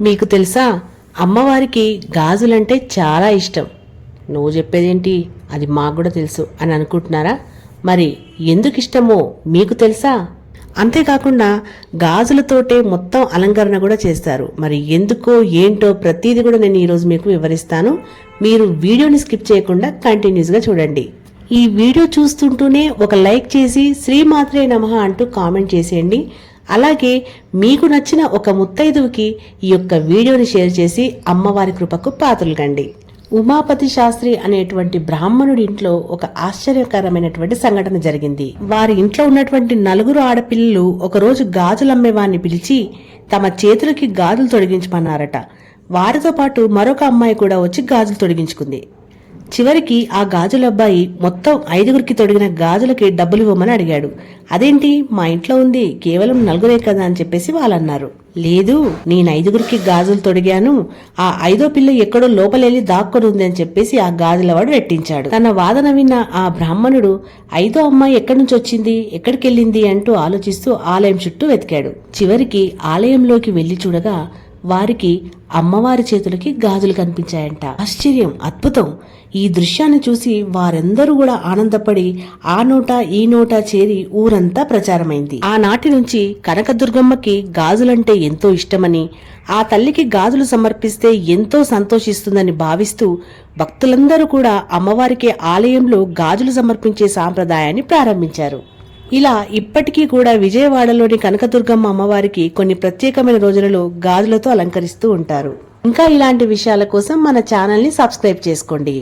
మీకు తెలుసా అమ్మవారికి గాజులంటే చాలా ఇష్టం. నువ్వు చెప్పేదేంటి? అది మాకు కూడా తెలుసు అని అనుకుంటున్నారా? మరి ఎందుకు ఇష్టమో మీకు తెలుసా? అంతేకాకుండా గాజులతోటే మొత్తం అలంకరణ కూడా చేస్తారు. మరి ఎందుకో ఏంటో ప్రతిదీ కూడా నేను ఈరోజు మీకు వివరిస్తాను. మీరు వీడియోని స్కిప్ చేయకుండా కంటిన్యూస్గా చూడండి. ఈ వీడియో చూస్తుంటూనే ఒక లైక్ చేసి శ్రీమాత్రే నమః అంటూ కామెంట్ చేసేయండి. అలాగే మీకు నచ్చిన ఒక ముత్తైదువుకి ఈ యొక్క వీడియోని షేర్ చేసి అమ్మవారి కృపకు పాత్రలు కండి. ఉమాపతి శాస్త్రి అనేటువంటి బ్రాహ్మణుడి ఇంట్లో ఒక ఆశ్చర్యకరమైనటువంటి సంఘటన జరిగింది. వారి ఇంట్లో ఉన్నటువంటి నలుగురు ఆడపిల్లలు ఒకరోజు గాజులమ్మేవాన్ని పిలిచి తమ చేతులకి గాజులు తొడిగించమన్నారట. వారితో పాటు మరొక అమ్మాయి కూడా వచ్చి గాజులు తొడిగించుకుంది. చివరికి ఆ గాజుల అబ్బాయి మొత్తం ఐదుగురికి తొడిగిన గాజులకి డబ్బులు ఇవ్వమని అడిగాడు. అదేంటి? మా ఇంట్లో ఉంది. కేవలం నలుగురే కదా అని చెప్పేసి వాళ్ళన్నారు. లేదు నేను ఐదుగురికి గాజులు తొడిగాను. ఆ ఐదో పిల్ల ఎక్కడో లోపలెళ్ళి దాక్కొని ఉంది అని చెప్పేసి ఆ గాజులవాడు రెట్టించాడు. తన వాదన విన్న ఆ బ్రాహ్మణుడు ఐదో అమ్మాయి ఎక్కడి నుంచి వచ్చింది? ఎక్కడికెళ్ళింది? అంటూ ఆలోచిస్తూ ఆలయం చుట్టూ వెతికాడు. చివరికి ఆలయంలోకి వెళ్ళి చూడగా వారికి అమ్మవారి చేతులకి గాజులు కనిపించాయంట. ఆశ్చర్యం అద్భుతం. ఈ దృశ్యాన్ని చూసి వారందరూ కూడా ఆనందపడి ఆ నోట ఈ నోట చేరి ఊరంతా ప్రచారమైంది. ఆనాటి నుంచి కనకదుర్గమ్మకి గాజులంటే ఎంతో ఇష్టమని ఆ తల్లికి గాజులు సమర్పిస్తే ఎంతో సంతోషిస్తుందని భావిస్తూ భక్తులందరూ కూడా అమ్మవారికి ఆలయంలో గాజులు సమర్పించే సాంప్రదాయాన్ని ప్రారంభించారు. ఇలా ఇప్పటికీ కూడా విజయవాడలోని కనకదుర్గమ్మ అమ్మవారికి కొన్ని ప్రత్యేకమైన రోజులలో గాజులతో అలంకరిస్తూ ఉంటారు. ఇంకా ఇలాంటి విషయాల కోసం మన ఛానల్ని సబ్స్క్రైబ్ చేసుకోండి.